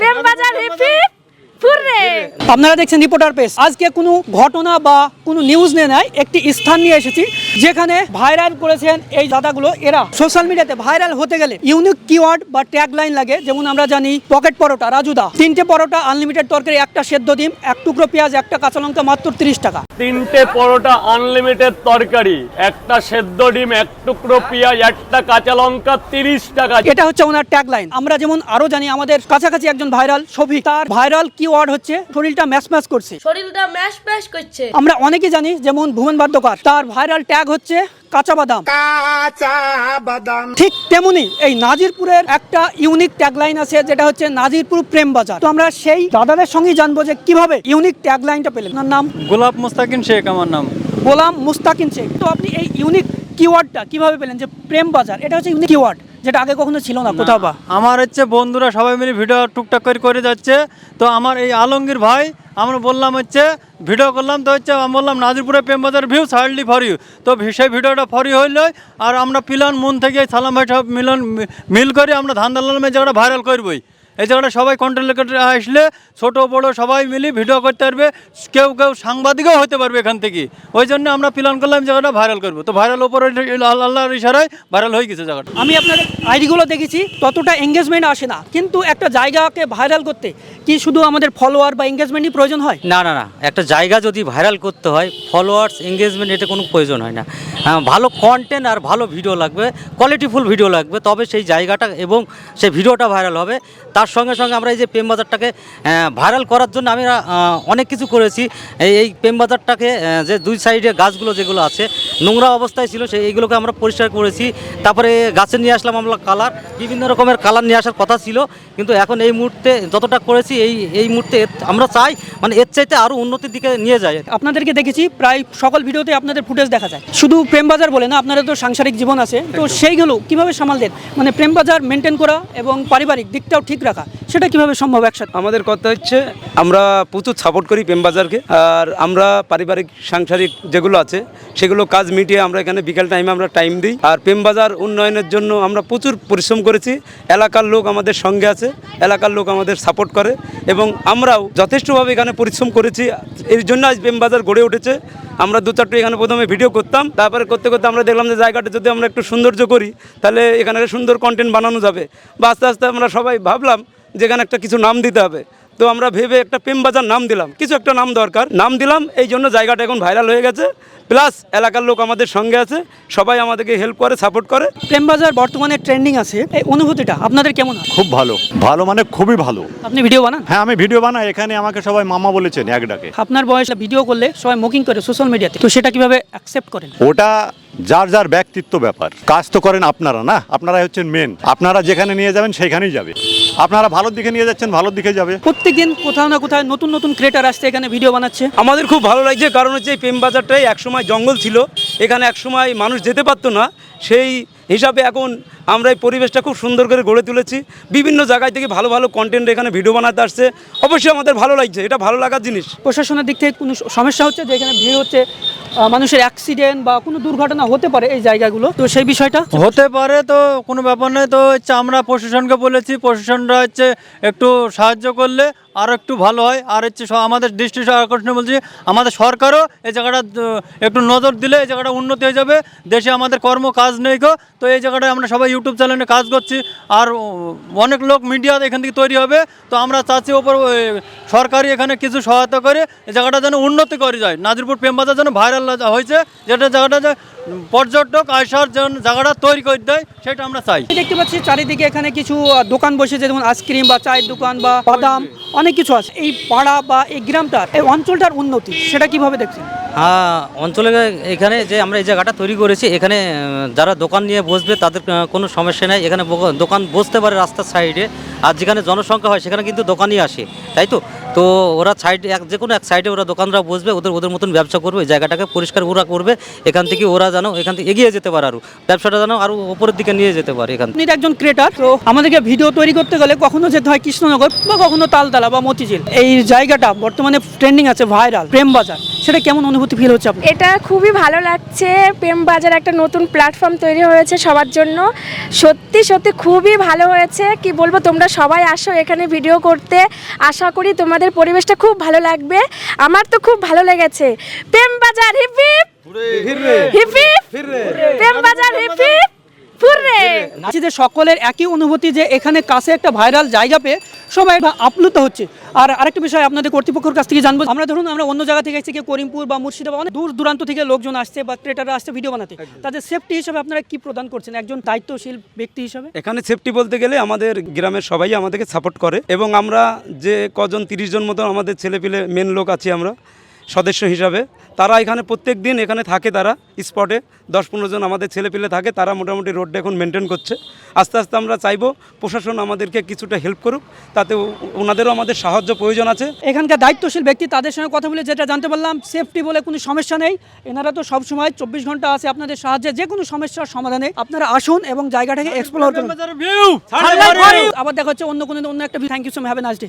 প্রেম বাজার হিপি আপনারা দেখছেন রিপোর্টার পেজ আজকে কোনো ঘটনা বা কোনো নিউজ নিয়ে নয় একটি স্থান নিয়ে এসেছি যেখানে ভাইরাল করেছেন এই দাদাগুলো এরা। সোশ্যাল মিডিয়াতে ভাইরাল হতে গেলে ইউনিক কিওয়ার্ড বা ট্যাগ লাইন লাগে। যেমন আমরা জানি পকেট পরোটা রাজুদা তিনটে পরোটা আনলিমিটেড তরকারি একটা সেদ্ধ ডিম এক টুকরো পেঁয়াজ একটা কাঁচা লঙ্কা মাত্র তিরিশ টাকা। তিনটে পরোটা আনলিমিটেড তরকারি একটা সেদ্ধ ডিম এক টুকরো পেঁয়াজ একটা কাঁচা লঙ্কা তিরিশ টাকা। এটা হচ্ছে ওনার ট্যাগ লাইন আমরা যেমন আরও জানি আমাদের কাছাকাছি একজন ভাইরাল ছবি তার ভাইরাল কিওয়ার্ড হচ্ছে শরীরটা ম্যাচ ম্যাচ করছে। শরীরটা ম্যাশ ম্যাশ করছে। আমরা অনেকে জানি যেমন ভুবন বাদ্যকার তার ভাইরাল ট্যাগ হচ্ছে কাঁচা বাদাম। ঠিক তেমনি এই নাজিরপুরের একটা ইউনিক ট্যাগলাইন আছে যেটা হচ্ছে নাজিরপুর প্রেম বাজার। তো আমরা সেই দাদাদের সঙ্গে জানব যে কীভাবে ইউনিক ট্যাগলাইনটা পেলেন। আপনার নাম? গোলাপ মুস্তাকিন শেখ আমার নাম। গোলাম মুস্তাকিন শেখ। তো আপনি এই ইউনিক কিওয়ার্ডটা কীভাবে পেলেন যে প্রেম বাজার? এটা হচ্ছে ইউনিক কিওয়ার্ড যেটা আগে কখনো ছিল না কোথাও বা? আমার হচ্ছে বন্ধুরা সবাই মিলে ভিডিও টুকটাক করে করে যাচ্ছে। তো আমার এই আলমগীর ভাই আমরা বললাম হচ্ছে ভিডিও করলাম তো হচ্ছে আমি বললাম নাজিরপুরে প্রেম বাজার ভিউ সাইডলি ফর ইউ তো সেই ভিডিওটা ফরি হইল আর আমরা পিলান মন থেকে সালাম ভাই সব মিলন মিল করে আমরা ধান যে জায়গাটা ভাইরাল করবই। এই জায়গাটা সবাই কন্টেন্ট ক্রিয়েটর আসলে ছোট বড় সবাই মিলে ভিডিও করতে পারবে। কেউ কেউ সাংবাদিকও হতে পারবে এখান থেকে। ওই জন্য আমরা প্ল্যান করলাম জায়গাটা ভাইরাল করব। তো ভাইরাল ওপরে আল্লাহর ইশারায় ভাইরাল হয়ে গেছে জায়গাটা। আমি আপনার আইডিগুলো দেখেছি ততটা এঙ্গেজমেন্ট আসে না। কিন্তু একটা জায়গাকে ভাইরাল করতে কি শুধু আমাদের ফলোয়ার বা এঙ্গেজমেন্টই প্রয়োজন হয়? না না না। একটা জায়গা যদি ভাইরাল করতে হয় ফলোয়ার্স এঙ্গেজমেন্ট এটা কোনো প্রয়োজন হয় না। হ্যাঁ, ভালো কন্টেন্ট আর ভালো ভিডিও লাগবে কোয়ালিটিফুল ভিডিও লাগবে তবে সেই জায়গাটা এবং সেই ভিডিওটা ভাইরাল হবে। তার সঙ্গে সঙ্গে আমরা এই যে প্রেম বাজারটাকে ভাইরাল করার জন্য আমি অনেক কিছু করেছি। এই এই প্রেম বাজারটাকে যে দুই সাইডে গাছগুলো যেগুলো আছে নোংরা অবস্থায় ছিল সেই এইগুলোকে আমরা পরিষ্কার করেছি। তারপরে গাছে নিয়ে আসলাম আমরা কালার বিভিন্ন রকমের কালার নিয়ে আসার কথা ছিল। কিন্তু এখন এই মুহূর্তে যতটা করেছি এই এই মুহূর্তে আমরা চাই মানে এর চাইতে আরও উন্নতির দিকে নিয়ে যায়। আপনাদেরকে দেখেছি প্রায় সকল ভিডিওতে আপনাদের ফুটেজ দেখা যায়। শুধু প্রেম বাজার বলে না আপনাদের তো সাংসারিক জীবন আছে। তো সেইগুলো কীভাবে সামাল দেন? মানে প্রেম বাজার মেনটেন করা এবং পারিবারিক দিকটাও ঠিক রাখা। সেটা কীভাবে সম্ভব একসাথে? আমাদের কথা হচ্ছে, আমরা প্রচুর সাপোর্ট করি প্রেম বাজারকে, আর আমরা পারিবারিক, সাংসারিক যেগুলো আছে, সেগুলো কাজ মিটিয়ে আমরা এখানে বিকেল টাইমে আমরা টাইম দিই। আর প্রেম বাজার উন্নয়নের জন্য আমরা প্রচুর পরিশ্রম করেছি। এলাকার লোক আমাদের সঙ্গে আছে, এলাকার লোক আমাদের সাপোর্ট করে, এবং আমরাও যথেষ্টভাবে এখানে পরিশ্রম করেছি। এর জন্য আজ প্রেম বাজার গড়ে উঠেছে। আমরা দু চারটে এখানে প্রথমে ভিডিও করতাম। তারপরে করতে করতে আমরা দেখলাম যে জায়গাটা যদি আমরা একটু সৌন্দর্য করি, তাহলে এখানে সুন্দর কন্টেন্ট বানানো যাবে। বা আস্তে আস্তে আমরা সবাই ভাবলাম যেখানে একটা কিছু নাম দিতে হবে। তো আমরা ভেবে একটা প্রেম বাজার নাম দিলাম। কিছু একটা নাম দরকার। নাম দিলাম এই জন্য জায়গাটা এখন ভাইরাল হয়ে গেছে। প্লাস এলাকার লোক আমাদের সঙ্গে আছে সবাই আমাদেরকে হেল্প করে সাপোর্ট করে। প্রেম বাজার বর্তমানে ট্রেন্ডিং আছে। এই অনুভূতিটা আপনাদের কেমন খুব ভালো। ভালো মানে খুবই ভালো। আপনি ভিডিও বানান? হ্যাঁ আমি ভিডিও বানাই। এখানে আমাকে সবাই মামা বলেছেন এক ডাকে। আপনার বয়স ভিডিও করলে সবাই মুকিং করে সোশ্যাল মিডিয়াতে তো। সেটা কীভাবে অ্যাকসেপ্ট করেন? ওটা যার যার ব্যক্তিত্ব ব্যাপার। কাজ তো করেন আপনারা না? আপনারা হচ্ছেন মেন আপনারা যেখানে নিয়ে যাবেন সেখানেই যাবে। আপনারা ভালোর দিকে নিয়ে যাচ্ছেন ভালোর দিকে যাবে। প্রত্যেকদিন কোথাও না কোথায় নতুন নতুন ক্রিয়েটার আসছে এখানে ভিডিও বানাচ্ছে। আমাদের খুব ভালো লাগছে কারণ হচ্ছে এই প্রেম বাজারটাই একসময় জঙ্গল ছিল। এখানে একসময় মানুষ যেতে পারতো না। সেই হিসাবে এখন আমরা এই পরিবেশটা খুব সুন্দর করে গড়ে তুলেছি। বিভিন্ন জায়গায় থেকে ভালো ভালো কন্টেন্ট এখানে ভিডিও বানাতে আসছে। অবশ্যই আমাদের ভালো লাগছে এটা ভালো লাগার জিনিস। প্রশাসনের দিক থেকে কোনো সমস্যা হচ্ছে যে এখানে ভিড় হচ্ছে মানুষের অ্যাক্সিডেন্ট বা কোনো দুর্ঘটনা হতে পারে এই জায়গাগুলো? তো সেই বিষয়টা? হতে পারে তো কোনো ব্যাপার নয় তো হচ্ছে আমরা প্রশাসনকে বলেছি প্রশাসনরা হচ্ছে একটু সাহায্য করলে আরও একটু ভালো হয়। আর হচ্ছে আমাদের দৃষ্টি আকর্ষণে বলছি আমাদের সরকারও এই জায়গাটা একটু নজর দিলে এই জায়গাটা উন্নতি হয়ে যাবে। দেশে আমাদের কর্ম কাজ নেই গো তো এই জায়গাটায় আমরা সবাই ইউটিউব চ্যানেলে কাজ করছি, আর অনেক লোক মিডিয়া এখান থেকে তৈরি হবে, তো আমরা চাচ্ছি ওপর সরকারি এখানে কিছু সহায়তা করে জায়গাটা যেন উন্নতি করে যায়। নাজিরপুর প্রেমবাজার যেন ভাইরাল হয়েছে, যেটা জায়গাটা পর্যটক আসার জন্য জায়গাটা তৈরি করে দেয় সেটা আমরা চাই। দেখতে পাচ্ছি চারিদিকে এখানে কিছু দোকান বসেছে যেমন আইসক্রিম বা চায়ের দোকান বা বাদাম অনেক কিছু আছে। এই পাড়া বা এই গ্রামটার এই অঞ্চলটার উন্নতি সেটা কীভাবে দেখছেন? হ্যাঁ অঞ্চলে এখানে যে আমরা এই জায়গাটা তৈরি করেছি এখানে যারা দোকান নিয়ে বসবে তাদের কোনো সমস্যা নেই। এখানে দোকান বসতে পারে রাস্তার সাইডে। আর যেখানে জনসংখ্যা হয় সেখানে কিন্তু দোকানই আসে। তাই তো? তো ওরা সাইড এক যে কোনো এক সাইডে ওরা দোকানরা বসবে, ওদের ওদের মতন ব্যবসা করবে, জায়গাটাকে পরিষ্কার ওরা করবে, এখান থেকে ওরা জানো এখান থেকে এগিয়ে যেতে পারে আরও ব্যবসাটা জানো আরও ওপরের দিকে নিয়ে যেতে পারে এখান থেকে। একজন ক্রেটার তো আমাদেরকে ভিডিও তৈরি করতে গেলে কখনো যেতে হয় কৃষ্ণনগর বা কখনো তালতালা বা মতিঝিল। এই জায়গাটা বর্তমানে ট্রেন্ডিং আছে ভাইরাল প্রেম বাজার সেটা কেমন অনুভূতি ফিল হচ্ছে আপনার? এটা খুবই ভালো লাগছে। প্রেম বাজার একটা নতুন প্ল্যাটফর্ম তৈরি হয়েছে সবার জন্য। সত্যি সত্যি খুবই ভালো হয়েছে। কি বলব তোমরা সবাই আসো এখানে ভিডিও করতে। আশা করি তোমাদের পরিবেশটা খুব ভালো লাগবে। আমার তো খুব ভালো লেগেছে। Prem Bazar hip hip. Hip hip. Prem Bazar hip hip. ফুররে! যে সকলের একই অনুভূতি যে এখানে কাছে একটা ভাইরাল জায়গা পেয়ে সবাই বা আপ্লুত হচ্ছে। আর আরেকটা বিষয় আপনাদের কর্তৃপক্ষের কাছ থেকে জানব। আমরা ধরুন আমরা অন্য জায়গা থেকে এসেছি কেউ করিমপুর বা মুর্শিদাবাদ অনেক দূর দূরান্ত থেকে লোকজন আসছে বা ক্রেটাররা আসছে ভিডিও বানাতে। তাদের সেফটি হিসাবে আপনারা কি প্রদান করছেন? একজন দায়িত্বশীল ব্যক্তি হিসাবে? এখানে সেফটি বলতে গেলে আমাদের গ্রামের সবাই আমাদেরকে সাপোর্ট করে। এবং আমরা যে কজন তিরিশ জন মতো আমাদের ছেলেপিলে মেন লোক আছি আমরা। সদস্য হিসাবে। তারা এখানে প্রত্যেক দিন এখানে থাকে তারা স্পটে দশ পনেরো জন আমাদের ছেলেপিলে থাকে তারা মোটামুটি রোডটা এখন মেনটেন করছে। আস্তে আস্তে আমরা চাইব প্রশাসন আমাদেরকে কিছুটা হেল্প করুক তাতে ওনাদেরও আমাদের সাহায্য প্রয়োজন আছে। এখানকার দায়িত্বশীল ব্যক্তি তাদের সঙ্গে কথা বলে যেটা জানতে পারলাম সেফটি বলে কোনো সমস্যা নেই। এনারা তো সবসময় চব্বিশ ঘণ্টা আছে আপনাদের সাহায্যে যে কোনো সমস্যার সমাধানে আপনারা আসুন এবং জায়গাটাকে এক্সপ্লোর করুন। আবার দেখা হচ্ছে অন্য কোনো অন্য একটা thank you so have a nice day